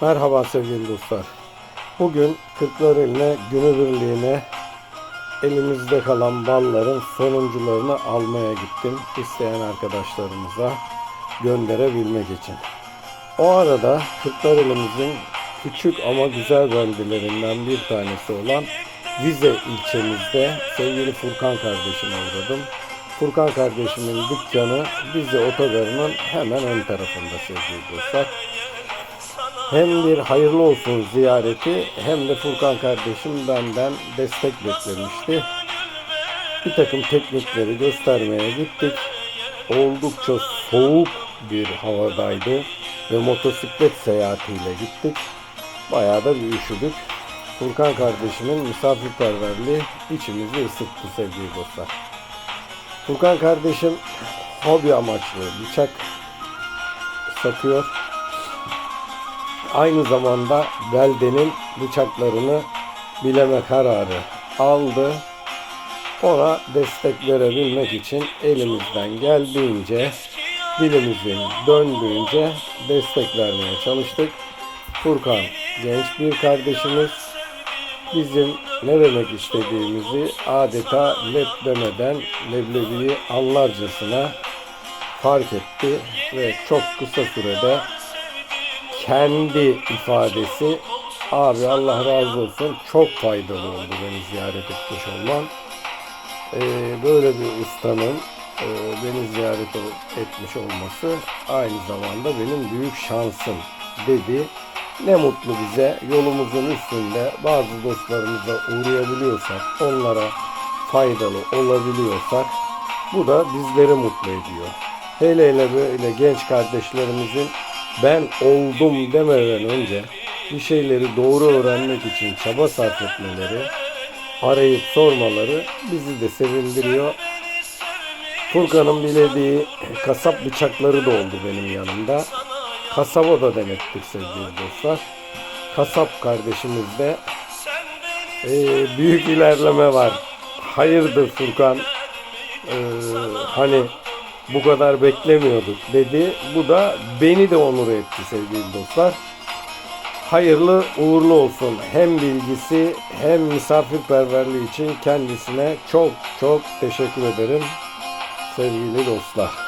Merhaba sevgili dostlar. Bugün Kırklareli'ne günübirliğine elimizde kalan balların sonuncularını almaya gittim. İsteyen arkadaşlarımıza gönderebilmek için. O arada Kırklareli'mizin küçük ama güzel beldelerinden bir tanesi olan Vize ilçemizde sevgili Furkan kardeşime uğradım. Furkan kardeşimin dükkanı Vize otogarının hemen ön tarafında sevgili dostlar. Hem bir hayırlı olsun ziyareti hem de Furkan kardeşim benden destek beklemişti. Bir takım teknikleri göstermeye gittik. Oldukça soğuk bir havadaydı ve motosiklet seyahatiyle gittik. Bayağı da bir üşüdük. Furkan kardeşimin misafirperverliği içimizi ısıttı sevgili dostlar. Furkan kardeşim hobi amaçlı bıçak satıyor aynı zamanda beldenin bıçaklarını bileme kararı aldı. Ona destek verebilmek için elimizden geldiğince dilimizin döndüğünce destek vermeye çalıştık. Furkan genç bir kardeşimiz bizim ne demek istediğimizi adeta lep demeden leblebiyi anlarcasına fark etti ve çok kısa sürede kendi ifadesi abi Allah razı olsun çok faydalı oldu beni ziyaret etmiş olman. Ee, böyle bir ustanın e, beni ziyaret etmiş olması aynı zamanda benim büyük şansım dedi. Ne mutlu bize yolumuzun üstünde bazı dostlarımıza uğrayabiliyorsak, onlara faydalı olabiliyorsak bu da bizleri mutlu ediyor. Hele hele böyle genç kardeşlerimizin ben oldum demeden önce bir şeyleri doğru öğrenmek için çaba sarf etmeleri, arayıp sormaları bizi de sevindiriyor. Furkan'ın bilediği kasap bıçakları da oldu benim yanımda. Kasaba da denettik sevgili dostlar. Kasap kardeşimizde eee, büyük ilerleme var. Hayırdır Furkan? Eee, hani bu kadar beklemiyorduk dedi. Bu da beni de onur etti sevgili dostlar. Hayırlı uğurlu olsun. Hem bilgisi hem misafirperverliği için kendisine çok çok teşekkür ederim sevgili dostlar.